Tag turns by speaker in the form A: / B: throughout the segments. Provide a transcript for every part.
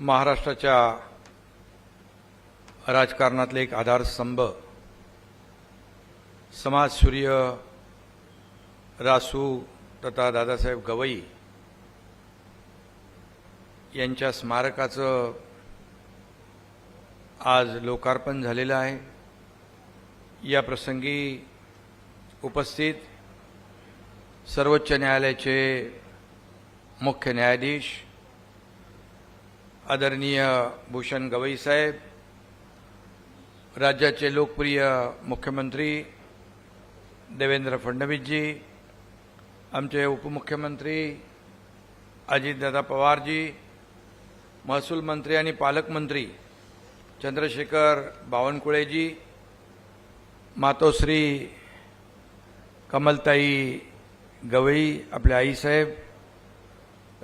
A: महाराष्ट्राच्या राजकारणातले एक आधारस्तंभ समाजसूर्य रासू तथा दादासाहेब गवई यांच्या स्मारकाचं आज लोकार्पण झालेलं आहे. या प्रसंगी उपस्थित सर्वोच्च न्यायालयाचे मुख्य न्यायाधीश आदरणीय भूषण गवई साहेब राज्याचे लोकप्रिय मुख्यमंत्री देवेंद्र फडणवीसजी आमचे उपमुख्यमंत्री अजितदादा पवारजी महसूल मंत्री आणि पालकमंत्री चंद्रशेखर बावनकुळेजी मातोश्री कमलताई गवई आपले आईसाहेब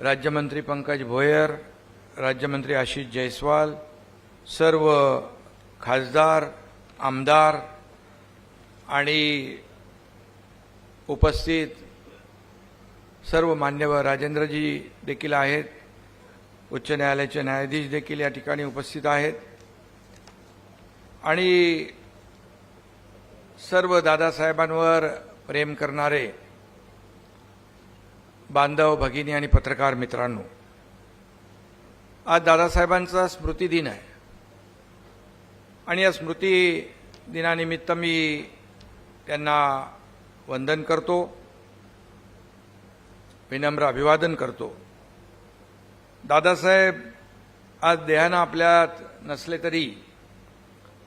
A: राज्यमंत्री पंकज भोयर राज्यमंत्री आशिष जयस्वाल सर्व खासदार आमदार आणि उपस्थित सर्व मान्यवर राजेंद्रजी देखील आहेत. उच्च न्यायालयाचे न्यायाधीश देखील या ठिकाणी उपस्थित आहेत. आणि सर्व दादासाहेबांवर प्रेम करणारे बांधव भगिनी आणि पत्रकार मित्रांनो आज दादासाहेबांचा स्मृती दिन आहे. आणि या स्मृती दिनानिमित्त मी त्यांना वंदन करतो विनम्र अभिवादन करतो. दादासाहेब आज देहानं आपल्यात नसले तरी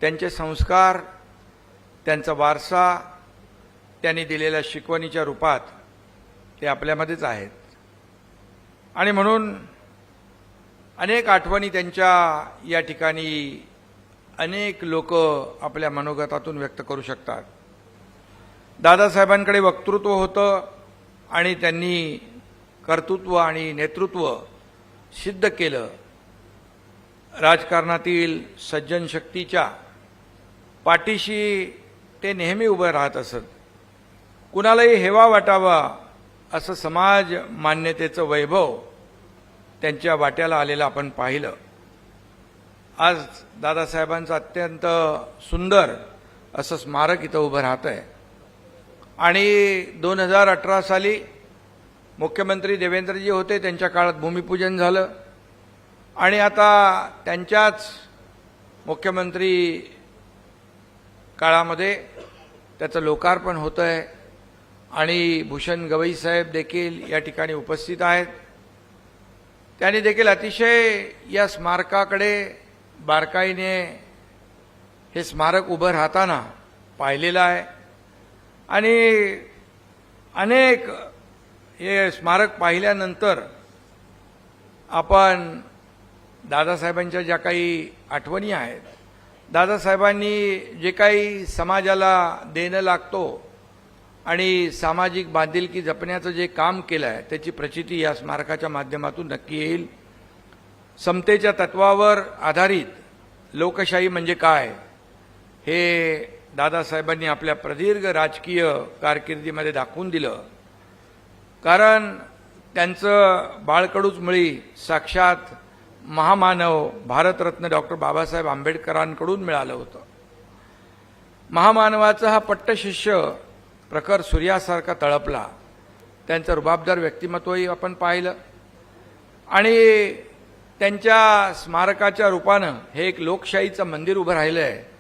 A: त्यांचे संस्कार त्यांचा वारसा त्यांनी दिलेल्या शिकवणीच्या रूपात ते आपल्यामध्येच आहेत. आणि म्हणून अनेक आठवणी त्यांच्या या ठिकाणी अनेक लोक आपल्या मनोगतातून व्यक्त करू शकतात. दादासाहेबांकडे वक्तृत्व होतं आणि त्यांनी कर्तृत्व आणि नेतृत्व सिद्ध केलं. राजकारणातील सज्जन शक्तीच्या पाठीशी ते नेहमी उभं राहत असत. कुणालाही हेवा वाटावा असं समाज मान्यतेचं वैभव त्यांच्या वाट्याला आलेलं आपण पाहिलं. आज दादासाहेबांचं अत्यंत सुंदर असं स्मारक इथं उभं राहत आहे आणि दोन हजार अठरा साली मुख्यमंत्री देवेंद्रजी होते त्यांच्या काळात भूमिपूजन झालं. आणि आता त्यांच्याच मुख्यमंत्री काळामध्ये त्याचं लोकार्पण होतं आहे आणि भूषण गवई साहेब देखील या ठिकाणी उपस्थित आहेत. त्यांनी देखील अतिशय या स्मारकाकडे बारकाईने हे स्मारक उभं राहताना पाहिलेलं आहे. आणि अनेक हे स्मारक पाहिल्यानंतर आपण दादासाहेबांच्या ज्या काही आठवणी आहेत दादासाहेबांनी जे काही समाजाला देणं लागतो आणि सामाजिक बांधिलकी जपण्याचं जे काम केलं आहे त्याची प्रचिती या स्मारकाच्या माध्यमातून नक्की येईल. समतेच्या तत्वावर आधारित लोकशाही म्हणजे काय हे दादासाहेबांनी आपल्या प्रदीर्घ राजकीय कारकिर्दीमध्ये दाखवून दिलं. कारण त्यांचं बाळकडूच मुळी साक्षात महामानव भारतरत्न डॉक्टर बाबासाहेब आंबेडकरांकडून मिळालं होतं. महामानवाचा हा पट्टशिष्य प्रखर सूर्यासारखा तळपला. त्यांचं रुबाबदार व्यक्तिमत्वही आपण पाहिलं. आणि त्यांच्या स्मारकाच्या रूपानं हे एक लोकशाहीचं मंदिर उभं राहिलं आहे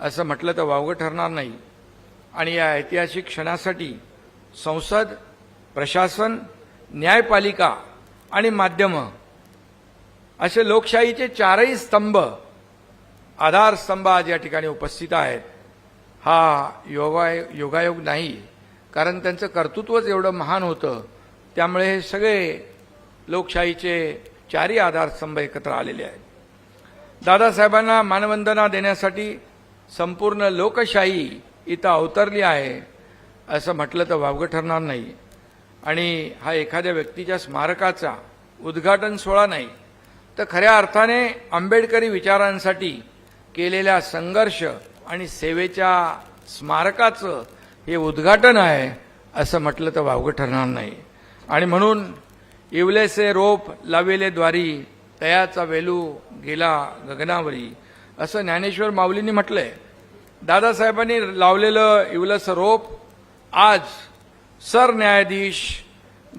A: असं म्हटलं तर वावगं ठरणार नाही. आणि या ऐतिहासिक क्षणासाठी संसद प्रशासन न्यायपालिका आणि माध्यमं असे लोकशाहीचे चारही स्तंभ आधारस्तंभ आज या ठिकाणी उपस्थित आहेत. हा योगा योगायोग नाही. कारण त्यांचं कर्तृत्वच एवढं महान होतं. त्यामुळे हे सगळे लोकशाहीचे चारही आधारस्तंभ एकत्र आलेले आहेत. दादासाहेबांना मानवंदना देण्यासाठी संपूर्ण लोकशाही इथं अवतरली आहे असं म्हटलं तर वावगं ठरणार नाही. आणि हा एखाद्या व्यक्तीच्या स्मारकाचा उद्घाटन सोहळा नाही. तर खऱ्या अर्थाने आंबेडकरी विचारांसाठी केलेल्या संघर्ष आणि सेवेच्या स्मारकाचं हे उद्घाटन आहे असं म्हटलं तर वावगं ठरणार नाही. आणि म्हणून इवलेसे रोप लावेले द्वारी तयाचा वेलू गेला गगनावरी असं ज्ञानेश्वर माऊलींनी म्हटलंय. दादासाहेबांनी लावलेलं इवलस रोप आज सरन्यायाधीश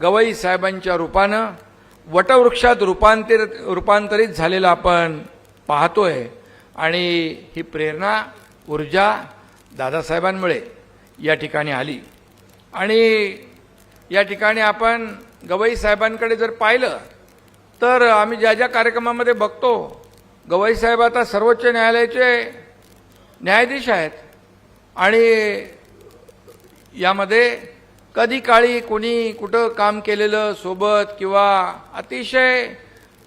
A: गवई साहेबांच्या रूपानं वटवृक्षात रूपांतरित रूपांतरित झालेलं आपण पाहतोय. आणि ही प्रेरणा ऊर्जा दादासाहेबांमुळे या ठिकाणी आली. आणि या ठिकाणी आपण गवई साहेबांकडे जर पाहिलं तर आम्ही ज्या ज्या कार्यक्रमामध्ये बघतो गवई साहेब आता सर्वोच्च न्यायालयाचे न्यायाधीश आहेत. आणि यामध्ये कधी काळी कोणी कुठं काम केलेलं सोबत किंवा अतिशय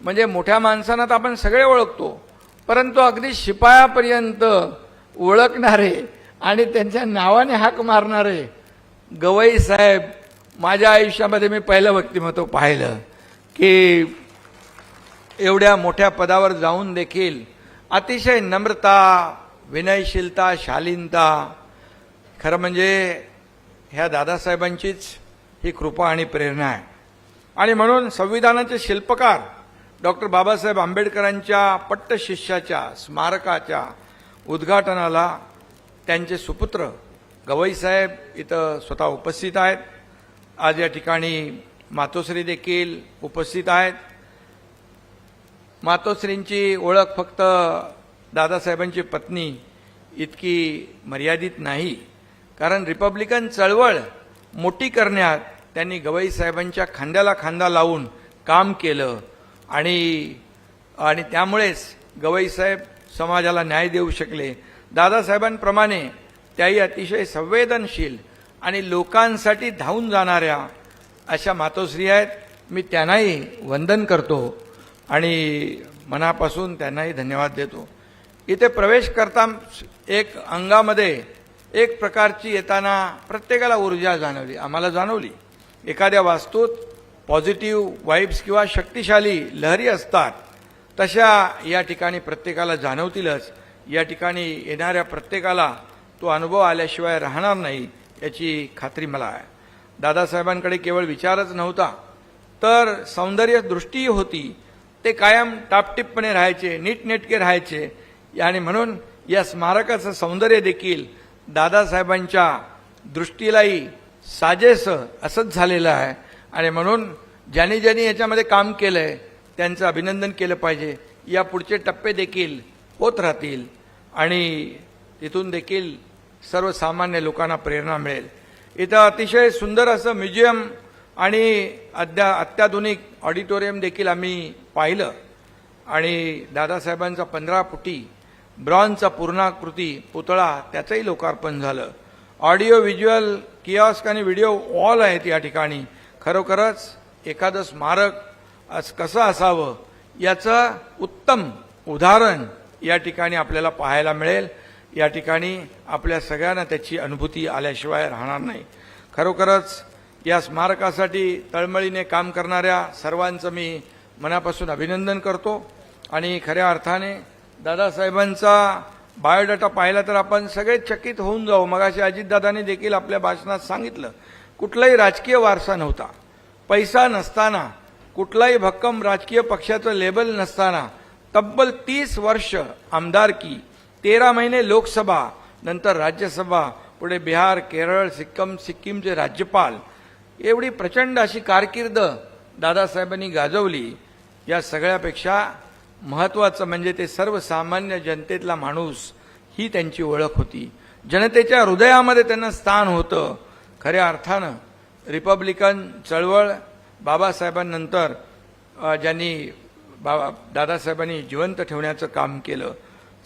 A: म्हणजे मोठ्या माणसांना तर आपण सगळे ओळखतो परंतु अगदी शिपायापर्यंत ओळखणारे आणि त्यांच्या नावाने हाक मारणारे. गवई साहेब माझ्या आयुष्यामध्ये मी पहिलं व्यक्तिमत्व पाहिलं की एवढ्या मोठ्या पदावर जाऊन देखील अतिशय नम्रता विनयशीलता शालीनता खरं म्हणजे ह्या दादासाहेबांचीच ही कृपा आणि प्रेरणा आहे. आणि म्हणून संविधानाचे शिल्पकार डॉक्टर बाबासाहेब आंबेडकरांच्या पट्टशिष्याच्या स्मारकाच्या उद्घाटनाला त्यांचे सुपुत्र गवई साहेब इथं स्वतः उपस्थित आहेत. आज या ठिकाणी मातोश्री देखील उपस्थित आहेत. मातोश्रींची ओळख फक्त दादासाहेबांची पत्नी इतकी मर्यादित नाही. कारण रिपब्लिकन चळवळ मोठी करण्यात त्यांनी गवई साहेबांच्या खांद्याला खांदा लावून काम केलं. आणि आणि त्यामुळेच गवई साहेब समाजाला न्याय देऊ शकले. दादासाहेबांप्रमाणे त्याही अतिशय संवेदनशील आणि लोकांसाठी धावून जाणाऱ्या अशा मातोश्री आहेत. मी त्यांनाही वंदन करतो आणि मनापासून त्यांनाही धन्यवाद देतो. इथे प्रवेश करता एक अंगामध्ये एक प्रकारची येताना प्रत्येकाला ऊर्जा जाणवली. आम्हाला जाणवली. एखाद्या वास्तूत पॉझिटिव्ह वाईब्स किंवा शक्तिशाली लहरी असतात. तशा या ठिकाणी प्रत्येकाला जाणवतीलच. या ठिकाणी येणाऱ्या प्रत्येकाला तो अनुभव आल्याशिवाय राहणार नाही याची खात्री मला आहे. दादासाहेबांकडे केवळ विचारच नव्हता. तर सौंदर्य दृष्टी होती. ते कायम टापटीपपणे राहायचे नीटनेटके राहायचे. आणि म्हणून या स्मारकाचं सौंदर्य देखील दादासाहेबांच्या दृष्टीलाही साजेसं असंच झालेलं आहे. आणि म्हणून ज्यांनी ज्यांनी याच्यामध्ये काम केलं आहे त्यांचं अभिनंदन केलं पाहिजे. या पुढचे टप्पे देखील होत राहतील आणि तिथून देखील सर्वसामान्य लोकांना प्रेरणा मिळेल. इथं अतिशय सुंदर असं म्युझियम आणि अद्या अत्याधुनिक ऑडिटोरियम देखील आम्ही पाहिलं. आणि दादासाहेबांचा पंधरा फुटी ब्रॉन्झचा पूर्णाकृती पुतळा त्याचंही लोकार्पण झालं. ऑडिओ व्हिज्युअल किऑस्क आणि व्हिडिओ वॉल आहेत या ठिकाणी. खरोखरच एखादं स्मारक अस कसं असावं? याचं उत्तम उदाहरण या ठिकाणी आपल्याला पाहायला मिळेल. या ठिकाणी आपल्या सगळ्यांना त्याची अनुभूती आल्याशिवाय राहणार नाही. खरोखरच या स्मारकासाठी तळमळीने काम करणाऱ्या सर्वांचं मी मनापासून अभिनंदन करतो. आणि खऱ्या अर्थाने दादासाहेबांचा बायोडाटा पाहिला तर आपण सगळे चकित होऊन जाऊ. मगाशी अजितदादांनी देखील आपल्या भाषणात सांगितलं कुठलाही राजकीय वारसा नव्हता. पैसा नसताना कुठलाही भक्कम राजकीय पक्षाचं लेबल नसताना तब्बल तीस वर्ष आमदारकी तेरा महिने लोकसभा नंतर राज्यसभा पुढे बिहार केरळ सिक्कम सिक्कीमचे राज्यपाल. एवढी प्रचंड अशी कारकीर्द दादासाहेबांनी गाजवली. या सगळ्यापेक्षा महत्त्वाचं म्हणजे ते सर्वसामान्य जनतेतला माणूस ही त्यांची ओळख होती. जनतेच्या हृदयामध्ये त्यांना स्थान होतं. खऱ्या अर्थानं रिपब्लिकन चळवळ बाबासाहेबांनंतर ज्यांनी बाबा दादासाहेबांनी जिवंत ठेवण्याचं काम केलं.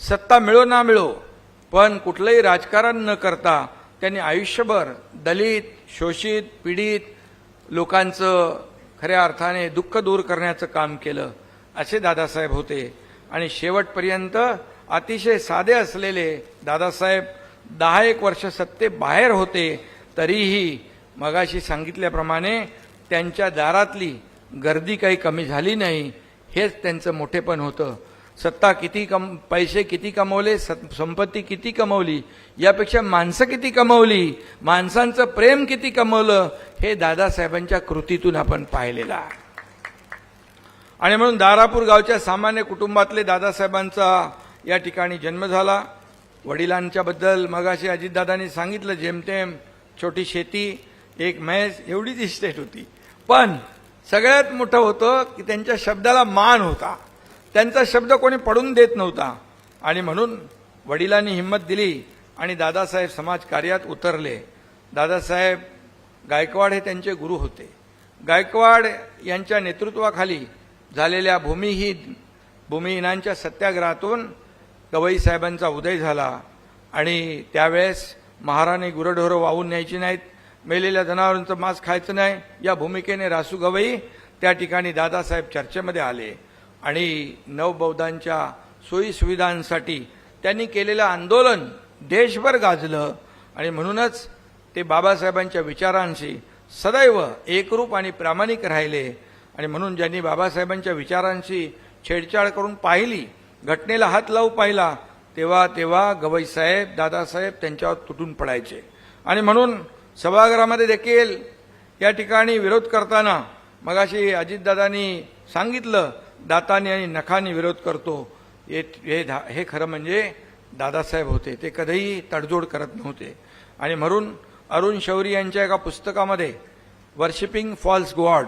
A: सत्ता मिळो ना मिळो पण कुठलंही राजकारण न करता त्यांनी आयुष्यभर दलित शोषित पीडित लोकांचं खऱ्या अर्थाने दुःख दूर करण्याचं काम केलं असे दादासाहेब होते. आणि शेवटपर्यंत अतिशय साधे असलेले दादासाहेब दहा एक वर्ष सत्तेबाहेर होते तरीही मगाशी सांगितल्याप्रमाणे त्यांच्या दारातली गर्दी काही कमी झाली नाही हेच त्यांचं मोठेपण होतं. सत्ता किती कम पैसे किती कमवले सत- संपत्ती किती कमवली यापेक्षा माणसं किती कमवली माणसांचं प्रेम किती कमवलं हे दादासाहेबांच्या कृतीतून आपण पाहिलेलं आहे. आणि म्हणून दारापूर गावच्या सामान्य कुटुंबातले दादासाहेबांचा या ठिकाणी जन्म झाला. वडिलांच्याबद्दल मगाशी अजितदादांनी सांगितलं जेमतेम छोटी शेती एक म्हैस एवढीच इस्टेट होती. पण सगळ्यात मोठं होतं की त्यांच्या शब्दाला मान होता. त्यांचा शब्द कोणी पडून देत नव्हता. आणि म्हणून वडिलांनी हिंमत दिली आणि दादासाहेब समाज कार्यात उतरले. दादासाहेब गायकवाड हे त्यांचे गुरु होते. गायकवाड यांच्या नेतृत्वाखाली झालेल्या भूमिहीन भूमिहीनांच्या सत्याग्रहातून गवई साहेबांचा उदय झाला. आणि त्यावेळेस महाराणी गुरढोरं वाहून न्यायची नाहीत मेलेल्या जनावरांचं मांस खायचं नाही. या भूमिकेने रासू गवई त्या ठिकाणी दादासाहेब चर्चेमध्ये आले. आणि नवबौद्धांच्या सोयीसुविधांसाठी त्यांनी केलेलं आंदोलन देशभर गाजलं. आणि म्हणूनच ते बाबासाहेबांच्या विचारांशी सदैव एकरूप आणि प्रामाणिक राहिले. आणि म्हणून ज्यांनी बाबासाहेबांच्या विचारांशी छेडछाड करून पाहिली घटनेला हात लावू पाहिला तेव्हा तेव्हा गवईसाहेब दादासाहेब त्यांच्यावर तुटून पडायचे. आणि म्हणून सभागृहामध्ये देखील या ठिकाणी विरोध करताना मगाशी अजितदादांनी सांगितलं दातानी आणि नखानी विरोध करतो. हे हे धा- हे खरं म्हणजे दादासाहेब होते. ते कधीही तडजोड करत नव्हते. आणि म्हणून अरुण शौरी यांच्या एका पुस्तकामध्ये वर्शिपिंग फॉल्स गॉड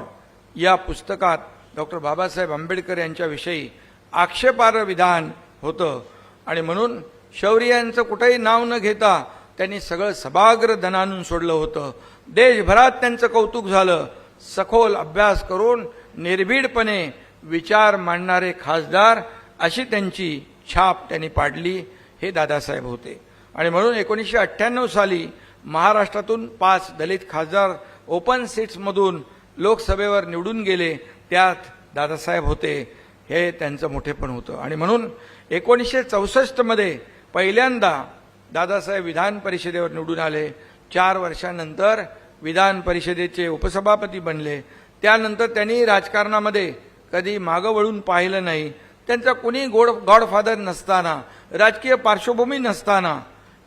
A: या पुस्तकात डॉक्टर बाबासाहेब आंबेडकर यांच्याविषयी आक्षेपार्ह विधान होतं. आणि म्हणून शौरी यांचं कुठेही नाव न घेता त्यांनी सगळं सभाग्र धनानून सोडलं होतं. देशभरात त्यांचं कौतुक झालं. सखोल अभ्यास करून निर्भीडपणे विचार मांडणारे खासदार अशी त्यांची छाप त्यांनी पाडली हे दादासाहेब होते. आणि म्हणून एकोणीसशे अठ्ठ्याण्णव साली महाराष्ट्रातून पाच दलित खासदार ओपन सीट्समधून लोकसभेवर निवडून गेले त्यात दादासाहेब होते. हे त्यांचं मोठेपण होतं. आणि म्हणून एकोणीसशे चौसष्टमध्ये पहिल्यांदा दादासाहेब विधान परिषदेवर निवडून आले. चार वर्षानंतर विधान परिषदेचे उपसभापती बनले. त्यानंतर त्यांनी राजकारणामध्ये कधी मागं वळून पाहिलं नाही. त्यांचा कुणी गोड गॉडफादर नसताना राजकीय पार्श्वभूमी नसताना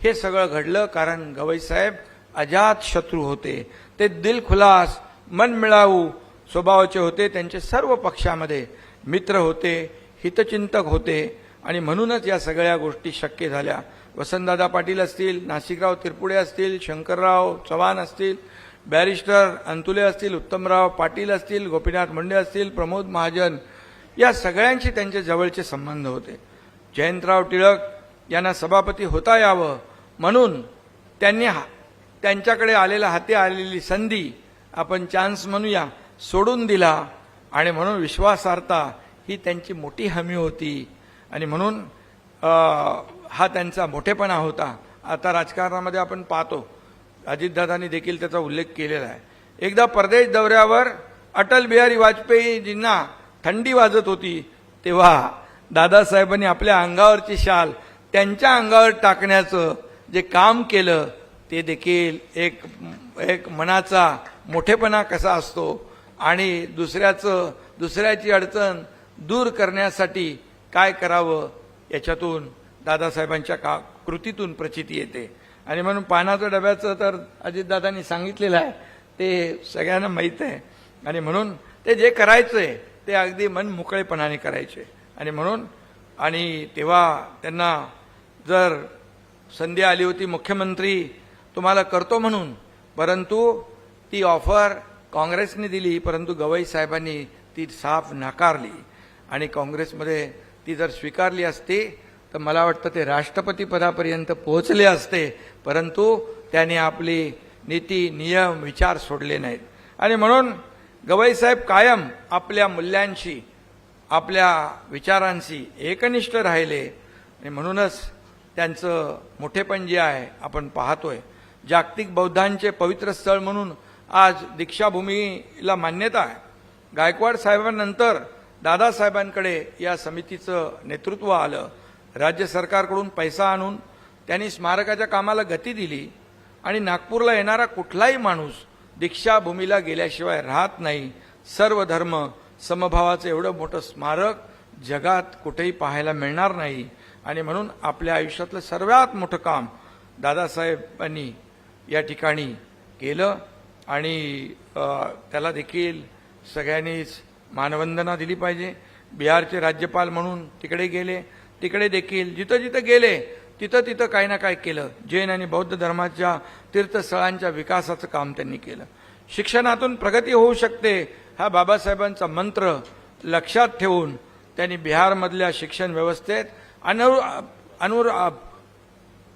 A: हे सगळं घडलं कारण गवईसाहेब अजात शत्रू होते. ते दिलखुलास मनमिळावू स्वभावाचे होते. त्यांचे सर्व पक्षामध्ये मित्र होते हितचिंतक होते आणि म्हणूनच या सगळ्या गोष्टी शक्य झाल्या. वसंतदादा पाटील असतील नाशिकराव तिरपुडे असतील शंकरराव चव्हाण असतील बॅरिस्टर अंतुले असतील उत्तमराव पाटील असतील गोपीनाथ मुंडे असतील प्रमोद महाजन या सगळ्यांशी त्यांचे जवळचे संबंध होते. जयंतराव टिळक यांना सभापती होता यावं म्हणून त्यांनी हा- त्यांच्याकडे आलेला हाती आलेली संधी आपण चान्स म्हणूया सोडून दिला आणि म्हणून विश्वासार्हता ही त्यांची मोठी हमी होती. आणि म्हणून हा त्यांचा मोठेपणा होता. आता राजकारणामध्ये आपण पाहतो. अजितदादांनी देखील त्याचा उल्लेख केलेला आहे. एकदा परदेश दौऱ्यावर अटल बिहारी वाजपेयीजींना थंडी वाजत होती तेव्हा दादासाहेबांनी आपल्या अंगावरची शाल त्यांच्या अंगावर टाकण्याचं जे काम केलं ते देखील एक एक मनाचा मोठेपणा कसा असतो आणि दुसऱ्याचं दुसऱ्याची अडचण दूर करण्यासाठी काय करावं याच्यातून दादासाहेबांच्या का कृतीतून प्रचिती येते. आणि म्हणून पानाचं डब्याचं तर अजितदादांनी सांगितलेलं आहे ते सगळ्यांना माहीत आहे. आणि म्हणून ते जे करायचंय ते अगदी मन मोकळेपणाने करायचे. आणि म्हणून आणि तेव्हा त्यांना जर संधी आली होती मुख्यमंत्री तुम्हाला करतो म्हणून परंतु ती ऑफर काँग्रेसने दिली परंतु गवई साहेबांनी ती साफ नाकारली. आणि काँग्रेसमध्ये ती जर स्वीकारली असती तर मला वाटतं ते राष्ट्रपतीपदापर्यंत पोहोचले असते परंतु त्याने आपली नीती नियम विचार सोडले नाहीत. आणि म्हणून गवईसाहेब कायम आपल्या मूल्यांशी आपल्या विचारांशी एकनिष्ठ राहिले. आणि म्हणूनच त्यांचं मोठेपण जे आहे आपण पाहतोय. जागतिक बौद्धांचे पवित्र स्थळ म्हणून आज दीक्षाभूमीला मान्यता आहे. गायकवाड साहेबांनंतर दादासाहेबांकडे या समितीचं नेतृत्व आलं. राज्य सरकारकडून पैसा आणून त्यांनी स्मारकाच्या कामाला गती दिली आणि नागपूरला येणारा कुठलाही माणूस दीक्षाभूमीला गेल्याशिवाय राहत नाही. सर्व धर्म समभावाचं एवढं मोठं स्मारक जगात कुठेही पाहायला मिळणार नाही. आणि म्हणून आपल्या आयुष्यातलं सर्वात मोठं काम दादासाहेबांनी या ठिकाणी केलं आणि त्याला देखील सगळ्यांनीच मानवंदना दिली पाहिजे. बिहारचे राज्यपाल म्हणून तिकडे गेले. तिकडे देखील जिथं जिथं गेले तिथं तिथं काही ना काय केलं. जैन आणि बौद्ध धर्माच्या तीर्थस्थळांच्या विकासाचं काम त्यांनी केलं. शिक्षणातून प्रगती होऊ शकते हा बाबासाहेबांचा मंत्र लक्षात ठेवून त्यांनी बिहारमधल्या शिक्षण व्यवस्थेत अनु अनुर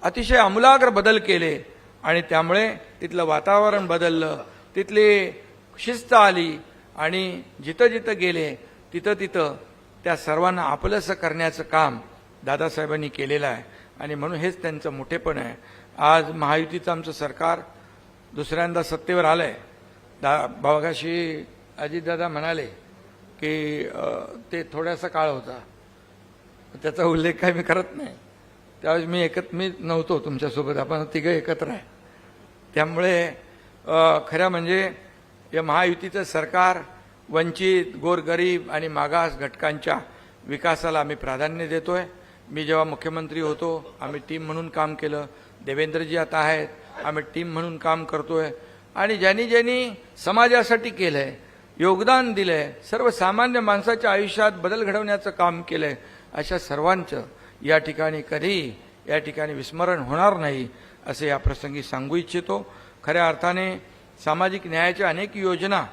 A: अतिशय आमूलाग्र बदल केले आणि त्यामुळे तिथलं वातावरण बदललं तिथली शिस्त आली आणि जिथं जिथं गेले तिथं तिथं त्या सर्वांना आपलंसं करण्याचं काम दादासाहेबांनी केलेलं आहे. आणि म्हणून हेच त्यांचं मोठेपण आहे. आज महायुतीचं आमचं सरकार दुसऱ्यांदा सत्तेवर आलं आहे दा भागाशी अजितदादा म्हणाले की ते थोडासा काळ होता. त्याचा उल्लेख काही मी करत नाही. त्यावेळेस मी एकत मी नव्हतो तुमच्यासोबत. आपण तिघं एकत्र आहे. त्यामुळे खरं म्हणजे या महायुतीचं सरकार वंचित गोरगरीब आणि मागास घटकांच्या विकासाला आम्ही प्राधान्य देतो आहे मी जेव्हा मुख्यमंत्री होतो आम्ही टीम म्हणून काम केलं. देवेंद्रजी आता आहेत आम्ही टीम म्हणून काम करतोय. आणि ज्यांनी ज्यांनी समाजासाठी केलंय योगदान दिलंय सर्वसामान्य माणसाच्या आयुष्यात बदल घडवण्याचं काम केलंय अशा सर्वांचं या ठिकाणी कधीही या ठिकाणी विस्मरण होणार नाही असे या प्रसंगी सांगू इच्छितो. खऱ्या अर्थाने सामाजिक न्यायाच्या अनेक योजना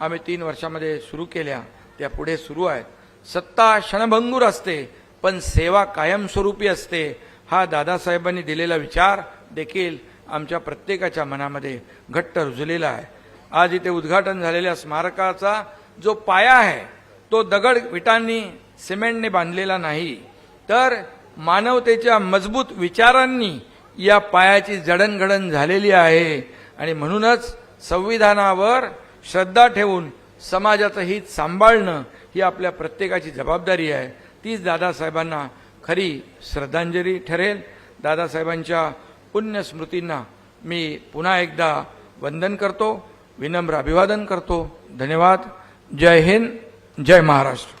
A: आम्ही तीन वर्षामध्ये सुरू केल्या त्या पुढे सुरू आहेत. सत्ता क्षणभंगूर असते पण सेवा कायमस्वरूपी असते हा दादासाहेबांनी दिलेला विचार देखील आमच्या प्रत्येकाच्या मनामध्ये घट्ट रुजलेला आहे. आज इथे उद्घाटन झालेल्या स्मारकाचा जो पाया आहे तो दगड विटांनी सिमेंटने बांधलेला नाही. तर मानवतेच्या मजबूत विचारांनी या पायाची जडणघडण झालेली आहे आणि म्हणूनच संविधानावर श्रद्धा ठेवून समाजाचं हित सांभाळणं ही आपल्या प्रत्येकाची जबाबदारी आहे. तीच दादासाहेबांना खरी श्रद्धांजली ठरेल. दादासाहेबांच्या पुण्य स्मृतींना मी पुन्हा एकदा वंदन करतो विनम्र अभिवादन करतो. धन्यवाद. जय हिंद जय महाराष्ट्र.